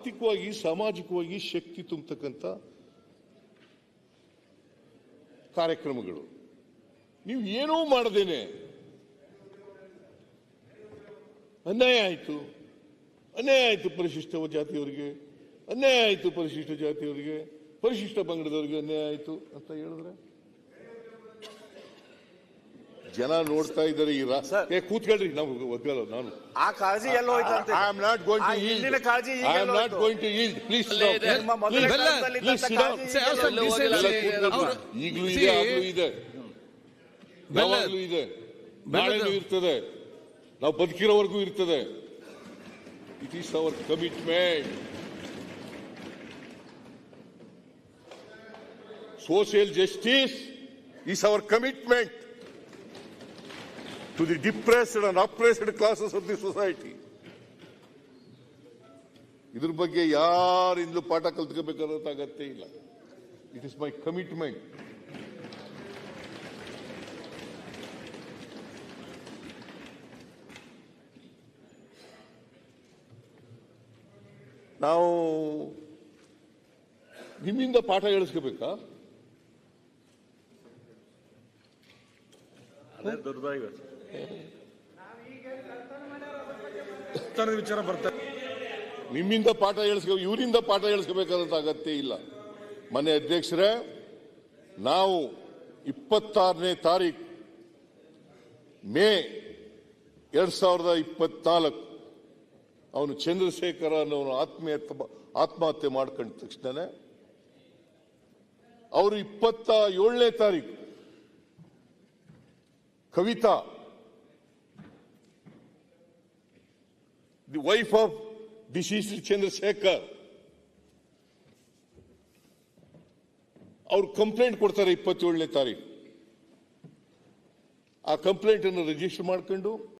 ಆರ್ಥಿಕವಾಗಿ, ಸಾಮಾಜಿಕವಾಗಿ ಶಕ್ತಿ ತುಂಬತಕ್ಕಂಥ ಕಾರ್ಯಕ್ರಮಗಳು. ನೀವು ಏನೂ ಮಾಡದೇನೆ. ಅನ್ಯಾಯ ಆಯಿತು. ಅನ್ಯಾಯ ಆಯಿತು ಪರಿಶಿಷ್ಟ ಜಾತಿಯವರಿಗೆ. ಅನ್ಯಾಯ ಆಯಿತು ಪರಿಶಿಷ್ಟ ಜಾತಿಯವರಿಗೆ. ಪರಿಶಿಷ್ಟ ಪಂಗಡದವರಿಗೆ ಅನ್ಯಾಯ ಆಯಿತು ಅಂತ ಹೇಳಿದ್ರೆ? ಜನ ನೋಡ್ತಾ ಇದ್ದಾರೆ ಈ ರಾ- ಏ ಕೂತ್ಕೊಳ್ರಿ. ನಾವು ಒಗ್ಗಲ್ಲ ನಾನು. ಆ ಕಾಳಜಿ ಎಲ್ಲ ಹೋಯ್ತಂತೆ I ಆಮ್ ನಾಟ್ going ಆ to yield. ಹಿಂದಿನ ಕಾಳಜಿ ಈಗ I am ಎಲ್ಲ not ಹೋಯ್ತು. going to yield. Please sit ಅಲ್ಲೇ down. ಇದೆ. ನಿಮ್ಮ ಮೊದಲ. ಕಾಳಜಿ ಈಗ ಎಲ್ಲ ಅವ್ರು- ಈಗಲೂ See, ಇದೆ ಆಗ್ಲೂ ಇದೆ. ಬೆಲ್ಲ- ಯಾವಾಗ್ಲೂ ಇದೆ. ಬೆಲ್ಲದ- ನಾಳೆನೂ ಇರ್ತದೆ. ನಾವು ಬದುಕಿರೋವರೆಗೂ ಇರ್ತದೆ. It is our commitment social justice is our commitment to the depressed and oppressed classes of the society. ಇದ್ರ ಬಗ್ಗೆ ಯಾರಿಂದಲೂ ಪಾಠ ಕಲ್ತ್ಕೋಬೇಕಾದಂತ ಅಗತ್ಯ ಇಲ್ಲ. ಇಟ್ ಇಸ್ ಮೈ ಕಮಿಟ್ಮೆಂಟ್ ನಾವು ನಿಮ್ಮಿಂದ ಪಾಠ ಹೇಳಿಸ್ಕೋಬೇಕಾ? ದುರ್ದೈವ ವಿಚಾರ ಬರ್ತಾರೆ ನಿಮ್ಮಿಂದ ಪಾಠ ಹೇಳಿಸ್ಕೋ, ಇವರಿಂದ ಪಾಠ ಹೇಳಿಸ್ಕೋಬೇಕಾದಂತ ಅಗತ್ಯ ಇಲ್ಲ. ಮನೆ ಅಧ್ಯಕ್ಷರೇ, ನಾವು ಇಪ್ಪತ್ತಾರನೇ ತಾರೀಕು ಮೇ ಎರಡ್ ಸಾವಿರದ ಇಪ್ಪತ್ನಾಲ್ಕು, ಅವನು ಚಂದ್ರಶೇಖರ ಅನ್ನೋನು ಆತ್ಮೀಯತ ಆತ್ಮಹತ್ಯೆ ಮಾಡ್ಕೊಂಡ ತಕ್ಷಣನೇ, ಅವರು ಇಪ್ಪತ್ತ ಏಳನೇ ತಾರೀಕು Kavitha the wife of deceased Chandrashekhar ಅವ್ರು ಕಂಪ್ಲೇಂಟ್ ಕೊಡ್ತಾರೆ ಇಪ್ಪತ್ತೇಳನೇ ತಾರೀಕು ಆ ಕಂಪ್ಲೇಂಟ್ ಅನ್ನು ರಿಜಿಸ್ಟರ್ ಮಾಡ್ಕೊಂಡು